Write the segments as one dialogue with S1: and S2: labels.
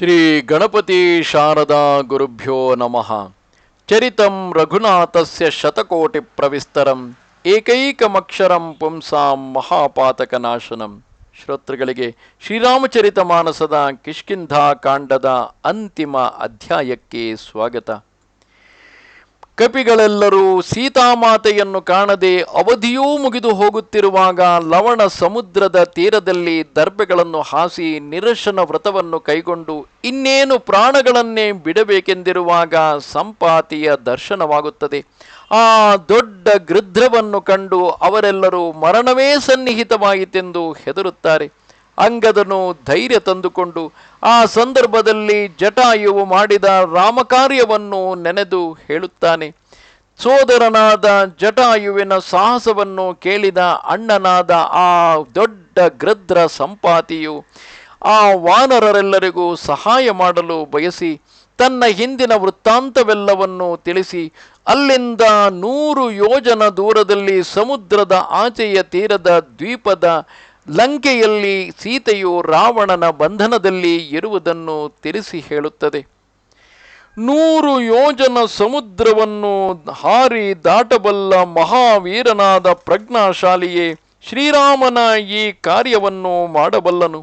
S1: ಶ್ರೀ ಗಣಪತಿ ಶಾರದಾ ಗುರುಭ್ಯೋ ನಮಃ. ಚರಿತಂ ರಘುನಾಥಸ್ಯ ಶತಕೋಟಿ ಪ್ರವಿಸ್ತರಂ, ಏಕೈಕಮಕ್ಷರಂ ಪುಂಸಾಂ ಮಹಾಪಾತಕನಾಶನಂ. ಶ್ರೋತೃಗಳಿಗೆ ಶ್ರೀರಾಮಚರಿತ ಮಾನಸದ ಕಿಷ್ಕಿಂಧಾ ಕಾಂಡದ ಅಂತಿಮ ಅಧ್ಯಾಯಕ್ಕೆ ಸ್ವಾಗತ. ಕಪಿಗಳೆಲ್ಲರೂ ಸೀತಾಮಾತೆಯನ್ನು ಕಾಣದೆ ಅವಧಿಯೂ ಮುಗಿದು ಹೋಗುತ್ತಿರುವಾಗ ಲವಣ ಸಮುದ್ರದ ತೀರದಲ್ಲಿ ದರ್ಬೆಗಳನ್ನು ಹಾಸಿ ನಿರಶನ ವ್ರತವನ್ನು ಕೈಗೊಂಡು ಇನ್ನೇನು ಪ್ರಾಣಗಳನ್ನೇ ಬಿಡಬೇಕೆಂದಿರುವಾಗ ಸಂಪಾತಿಯ ದರ್ಶನವಾಗುತ್ತದೆ. ಆ ದೊಡ್ಡ ಗೃಧ್ರವನ್ನು ಕಂಡು ಅವರೆಲ್ಲರೂ ಮರಣವೇ ಸನ್ನಿಹಿತವಾಯಿತೆಂದು ಹೆದರುತ್ತಾರೆ. ಅಂಗದನು ಧೈರ್ಯ ತಂದುಕೊಂಡು ಆ ಸಂದರ್ಭದಲ್ಲಿ ಜಟಾಯುವು ಮಾಡಿದ ರಾಮಕಾರ್ಯವನ್ನು ನೆನೆದು ಹೇಳುತ್ತಾನೆ. ಸೋದರನಾದ ಜಟಾಯುವಿನ ಸಾಹಸವನ್ನು ಕೇಳಿದ ಅಣ್ಣನಾದ ಆ ದೊಡ್ಡ ಗೃದ್ರ ಸಂಪಾತಿಯು ಆ ವಾನರರೆಲ್ಲರಿಗೂ ಸಹಾಯ ಮಾಡಲು ಬಯಸಿ ತನ್ನ ಹಿಂದಿನ ವೃತ್ತಾಂತವೆಲ್ಲವನ್ನು ತಿಳಿಸಿ ಅಲ್ಲಿಂದ ನೂರು ಯೋಜನ ದೂರದಲ್ಲಿ ಸಮುದ್ರದ ಆಚೆಯ ತೀರದ ದ್ವೀಪದ ಲಂಕೆಯಲ್ಲಿ ಸೀತೆಯು ರಾವಣನ ಬಂಧನದಲ್ಲಿ ಇರುವುದನ್ನು ತಿಳಿಸಿ ಹೇಳುತ್ತದೆ. ನೂರು ಯೋಜನ ಸಮುದ್ರವನ್ನು ಹಾರಿ ದಾಟಬಲ್ಲ ಮಹಾವೀರನಾದ ಪ್ರಜ್ಞಾಶಾಲಿಯೇ, ಶ್ರೀರಾಮನ ಈ ಕಾರ್ಯವನ್ನು ಮಾಡಬಲ್ಲನು.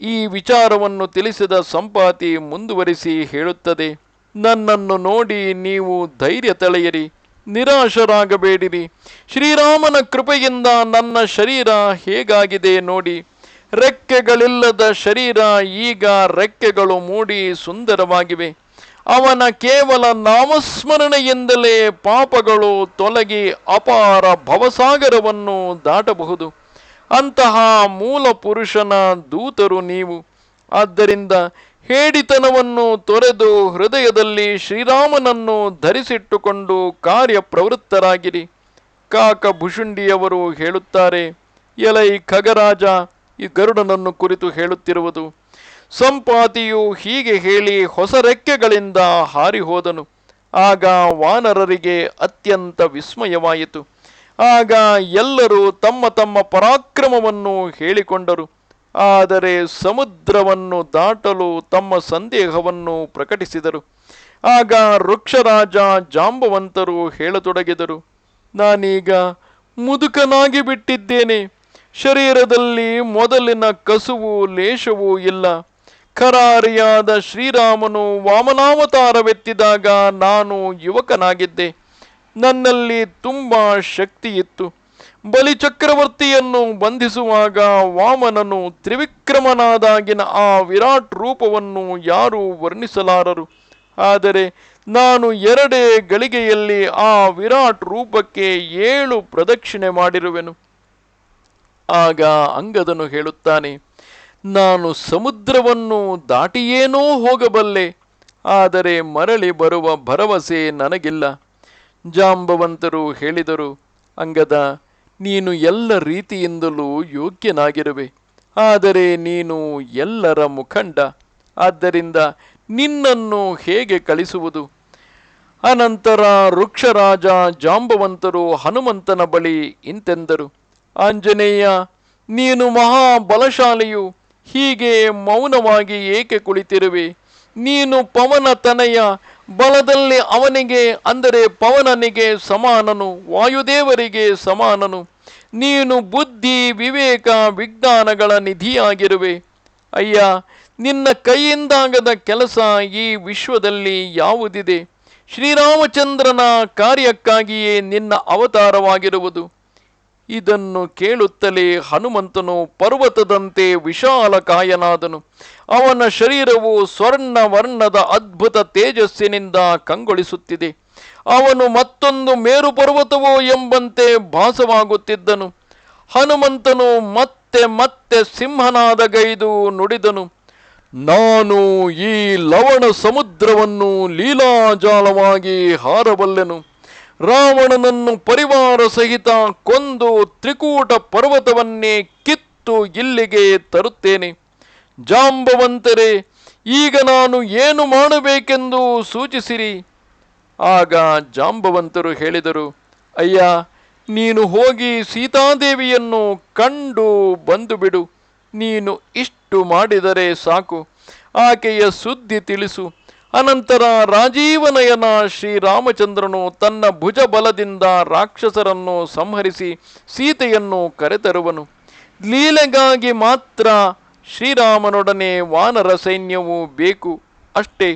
S1: ಈ ವಿಚಾರವನ್ನು ತಿಳಿಸಿದ ಸಂಪಾತಿ ಮುಂದುವರಿಸಿ ಹೇಳುತ್ತದೆ, ನನ್ನನ್ನು ನೋಡಿ ನೀವು ಧೈರ್ಯ ತಳೆಯಿರಿ. ನಿರಾಶರಾಗಬೇಡಿರಿ ಶ್ರೀರಾಮನ ಕೃಪೆಯಿಂದ ನನ್ನ ಶರೀರ ಹೇಗಾಗಿದೆ ನೋಡಿ. ರೆಕ್ಕೆಗಳಿಲ್ಲದ ಶರೀರ ಈಗ ರೆಕ್ಕೆಗಳು ಮೂಡಿ ಸುಂದರವಾಗಿವೆ. ಅವನ ಕೇವಲ ನಾಮಸ್ಮರಣೆಯಿಂದಲೇ ಪಾಪಗಳು ತೊಲಗಿ ಅಪಾರ ಭವಸಾಗರವನ್ನು ದಾಟಬಹುದು. ಅಂತಹ ಮೂಲ ಪುರುಷನ ದೂತರು ನೀವು. ಆದ್ದರಿಂದ ಹೇಡಿತನವನ್ನು ತೊರೆದು ಹೃದಯದಲ್ಲಿ ಶ್ರೀರಾಮನನ್ನು ಧರಿಸಿಟ್ಟುಕೊಂಡು ಕಾರ್ಯಪ್ರವೃತ್ತರಾಗಿರಿ. ಕಾಕ ಭುಷುಂಡಿಯವರು ಹೇಳುತ್ತಾರೆ, ಎಲೈ ಖಗರಾಜ, ಈ ಗರುಡನನ್ನು ಕುರಿತು ಹೇಳುತ್ತಿರುವುದು. ಸಂಪಾತಿಯು ಹೀಗೆ ಹೇಳಿ ಹೊಸ ರೆಕ್ಕೆಗಳಿಂದ ಹಾರಿಹೋದನು. ಆಗ ವಾನರರಿಗೆ ಅತ್ಯಂತ ವಿಸ್ಮಯವಾಯಿತು. ಆಗ ಎಲ್ಲರೂ ತಮ್ಮ ತಮ್ಮ ಪರಾಕ್ರಮವನ್ನು ಹೇಳಿಕೊಂಡರು. ಆದರೆ ಸಮುದ್ರವನ್ನು ದಾಟಲು ತಮ್ಮ ಸಂದೇಹವನ್ನು ಪ್ರಕಟಿಸಿದರು. ಆಗ ವೃಕ್ಷರಾಜ ಜಾಂಬವಂತರು ಹೇಳತೊಡಗಿದರು, ನಾನೀಗ ಮುದುಕನಾಗಿ ಬಿಟ್ಟಿದ್ದೇನೆ. ಶರೀರದಲ್ಲಿ ಮೊದಲಿನ ಕಸುವು ಲೇಷವೂ ಇಲ್ಲ. ಖರಾರಿಯಾದ ಶ್ರೀರಾಮನು ವಾಮನಾವತಾರವೆತ್ತಿದಾಗ ನಾನು ಯುವಕನಾಗಿದ್ದೆ. ನನ್ನಲ್ಲಿ ತುಂಬ ಶಕ್ತಿ ಇತ್ತು ಬಲಿಚಕ್ರವರ್ತಿಯನ್ನು ಬಂಧಿಸುವಾಗ ವಾಮನನು ತ್ರಿವಿಕ್ರಮನಾದಾಗಿನ ಆ ವಿರಾಟ್ ರೂಪವನ್ನು ಯಾರೂ ವರ್ಣಿಸಲಾರರು. ಆದರೆ ನಾನು ಎರಡೇ ಗಳಿಗೆಯಲ್ಲಿ ಆ ವಿರಾಟ್ ರೂಪಕ್ಕೆ ಏಳು ಪ್ರದಕ್ಷಿಣೆ ಮಾಡಿರುವೆನು. ಆಗ ಅಂಗದನು ಹೇಳುತ್ತಾನೆ, ನಾನು ಸಮುದ್ರವನ್ನು ದಾಟಿಯೇನೋ ಹೋಗಬಲ್ಲೆ, ಆದರೆ ಮರಳಿ ಬರುವ ಭರವಸೆ ನನಗಿಲ್ಲ. ಜಾಂಬವಂತರು ಹೇಳಿದರು, ಅಂಗದ ನೀನು ಎಲ್ಲ ರೀತಿಯಿಂದಲೂ ಯೋಗ್ಯನಾಗಿರುವೆ. ಆದರೆ ನೀನು ಎಲ್ಲರ ಮುಖಂಡ. ಆದ್ದರಿಂದ ನಿನ್ನನ್ನು ಹೇಗೆ ಕಳಿಸುವುದು? ಅನಂತರ ವೃಕ್ಷರಾಜ ಜಾಂಬವಂತರು ಹನುಮಂತನ ಬಳಿ ಇಂತೆಂದರು. ಆಂಜನೇಯ, ನೀನು ಮಹಾ ಬಲಶಾಲಿಯು ಹೀಗೆ ಮೌನವಾಗಿ ಏಕೆ ಕುಳಿತಿರುವೆ? ನೀನು ಪವನ ತನೆಯ, ಬಲದಲ್ಲಿ ಅವನಿಗೆ, ಅಂದರೆ ಪವನನಿಗೆ ಸಮಾನನು, ವಾಯುದೇವರಿಗೆ ಸಮಾನನು. ನೀನು ಬುದ್ಧಿ, ವಿವೇಕ, ವಿಜ್ಞಾನಗಳ ನಿಧಿಯಾಗಿರುವೆ. ಅಯ್ಯ, ನಿನ್ನ ಕೈಯಿಂದಾಗದ ಕೆಲಸ ಈ ವಿಶ್ವದಲ್ಲಿ ಯಾವುದಿದೆ? ಶ್ರೀರಾಮಚಂದ್ರನ ಕಾರ್ಯಕ್ಕಾಗಿಯೇ ನಿನ್ನ ಅವತಾರವಾಗಿರುವುದು. ಇದನ್ನು ಕೇಳುತ್ತಲೇ ಹನುಮಂತನು ಪರ್ವತದಂತೆ ವಿಶಾಲ ಕಾಯನಾದನು. ಅವನ ಶರೀರವು ಸ್ವರ್ಣ ವರ್ಣದ ಅದ್ಭುತ ತೇಜಸ್ಸಿನಿಂದ ಕಂಗೊಳಿಸುತ್ತಿದೆ. ಅವನು ಮತ್ತೊಂದು ಮೇರು ಪರ್ವತವೋ ಎಂಬಂತೆ ಭಾಸವಾಗುತ್ತಿದ್ದನು. ಹನುಮಂತನು ಮತ್ತೆ ಮತ್ತೆ ಸಿಂಹನಾದ ಗೈದು ನುಡಿದನು. ನಾನು ಈ ಲವಣ ಸಮುದ್ರವನ್ನು ಲೀಲಾಜಾಲವಾಗಿ ಹಾರಬಲ್ಲೆನು. ರಾವಣನನ್ನು ಪರಿವಾರ ಸಹಿತ ಕೊಂದು ತ್ರಿಕೂಟ ಪರ್ವತವನ್ನೇ ಕಿತ್ತು ಇಲ್ಲಿಗೆ ತರುತ್ತೇನೆ. ಜಾಂಬವಂತರೆ, ಈಗ ನಾನು ಏನು ಮಾಡಬೇಕೆಂದು ಸೂಚಿಸಿರಿ. ಆಗ ಜಾಂಬವಂತರು ಹೇಳಿದರು, ಅಯ್ಯ, ನೀನು ಹೋಗಿ ಸೀತಾದೇವಿಯನ್ನು ಕಂಡು ಬಂದು ಬಿಡು ನೀನು ಇಷ್ಟು ಮಾಡಿದರೆ ಸಾಕು. ಆಕೆಯ ಸುದ್ದಿ ತಿಳಿಸು. ಅನಂತರ ರಾಜೀವನಯನ ಶ್ರೀರಾಮಚಂದ್ರನು ತನ್ನ ಭುಜ ಬಲದಿಂದ ರಾಕ್ಷಸರನ್ನು ಸಂಹರಿಸಿ ಸೀತೆಯನ್ನು ಕರೆತರುವನು. ಲೀಲೆಗಾಗಿ ಮಾತ್ರ ಶ್ರೀರಾಮನೊಡನೆ ವಾನರ ಸೈನ್ಯವು ಬೇಕು. ಅಷ್ಟೇ.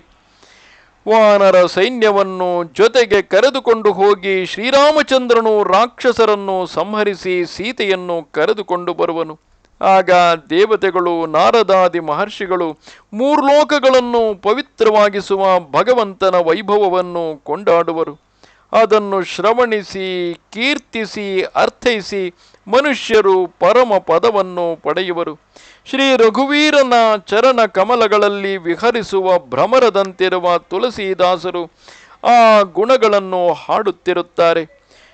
S1: ವಾನರ ಸೈನ್ಯವನ್ನು ಜೊತೆಗೆ ಕರೆದುಕೊಂಡು ಹೋಗಿ ಶ್ರೀರಾಮಚಂದ್ರನು ರಾಕ್ಷಸರನ್ನು ಸಂಹರಿಸಿ ಸೀತೆಯನ್ನು ಕರೆದುಕೊಂಡು ಬರುವನು. ಆಗ ದೇವತೆಗಳು, ನಾರದಾದಿ ಮಹರ್ಷಿಗಳು ಮೂರ್ಲೋಕಗಳನ್ನು ಪವಿತ್ರವಾಗಿಸುವ ಭಗವಂತನ ವೈಭವವನ್ನು ಕೊಂಡಾಡುವರು. ಅದನ್ನು ಶ್ರವಣಿಸಿ, ಕೀರ್ತಿಸಿ, ಅರ್ಥೈಸಿ ಮನುಷ್ಯರು ಪರಮ ಪದವನ್ನು ಪಡೆಯುವರು. ಶ್ರೀ ರಘುವೀರನ ಚರಣ ಕಮಲಗಳಲ್ಲಿ ವಿಹರಿಸುವ ಭ್ರಮರದಂತಿರುವ ತುಳಸಿದಾಸರು ಆ ಗುಣಗಳನ್ನು ಹಾಡುತ್ತಿರುತ್ತಾರೆ.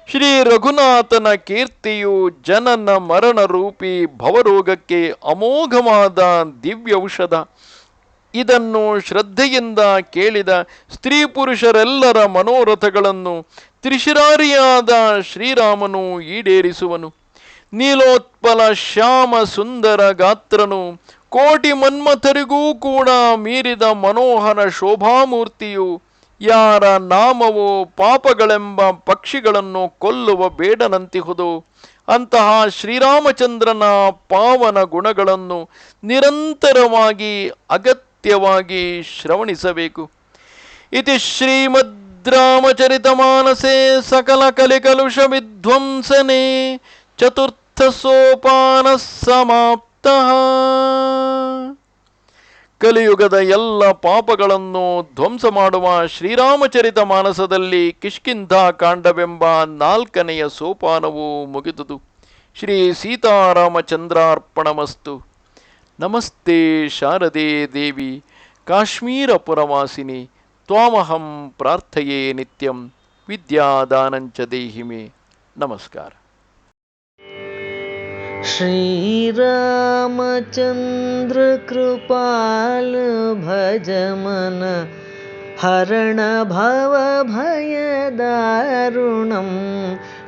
S1: ಶ್ರೀ ರಘುನಾಥನ ಕೀರ್ತಿಯು ಜನನ ಮರಣ ರೂಪಿ ಭವರೋಗಕ್ಕೆ ಅಮೋಘವಾದ ದಿವ್ಯ ಔಷಧ ಇದನ್ನು ಶ್ರದ್ಧೆಯಿಂದ ಕೇಳಿದ ಸ್ತ್ರೀ ಪುರುಷರೆಲ್ಲರ ಮನೋರಥಗಳನ್ನು ತ್ರಿಶಿರಾರಿಯಾದ ಶ್ರೀರಾಮನು ಈಡೇರಿಸುವನು. ನೀಲೋತ್ಪಲ ಶ್ಯಾಮ ಸುಂದರ ಗಾತ್ರನು ಕೋಟಿ ಮನ್ಮಥರಿಗೂ ಕೂಡ ಮೀರಿದ ಮನೋಹರ ಶೋಭಾಮೂರ್ತಿಯು ಯಾರ ನಾಮವು ಪಾಪಗಳೆಂಬ ಪಕ್ಷಿಗಳನ್ನು ಕೊಲ್ಲುವ ಬೇಡನಂತಿಹುದು. ಅಂತಹ ಶ್ರೀರಾಮಚಂದ್ರನ ಪಾವನ ಗುಣಗಳನ್ನು ನಿರಂತರವಾಗಿ ಅಗತ್ಯವಾಗಿ ಶ್ರವಣಿಸಬೇಕು. ಇತಿ ಶ್ರೀಮದ್ ರಾಮಚರಿತಮಾನಸೆ ಸಕಲ ಕಲಿಕಲುಷ ವಿಧ್ವಂಸನೆ ಚತುರ್ಥ ಸೋಪಾನ ಸಮಾಪ್ತ. ಕಲಿಯುಗದ ಎಲ್ಲ ಪಾಪಗಳನ್ನು ಧ್ವಂಸ ಮಾಡುವ ಶ್ರೀರಾಮಚರಿತ ಮಾನಸದಲ್ಲಿ ಕಿಷ್ಕಿಂಧ ಕಾಂಡವೆಂಬ ನಾಲ್ಕನೆಯ ಸೋಪಾನವು ಮುಗಿದುದು. ಶ್ರೀ ಸೀತಾರಾಮಚಂದ್ರಾರ್ಪಣಮಸ್ತು. नमस्ते शारदे देवि काश्मीरपुरवासिनि त्वामहं प्रार्थये नित्यं विद्यादानञ्च
S2: देहि मे। नमस्कार। श्रीरामचन्द्रकृपालभजम हरण भवभयदारुणम्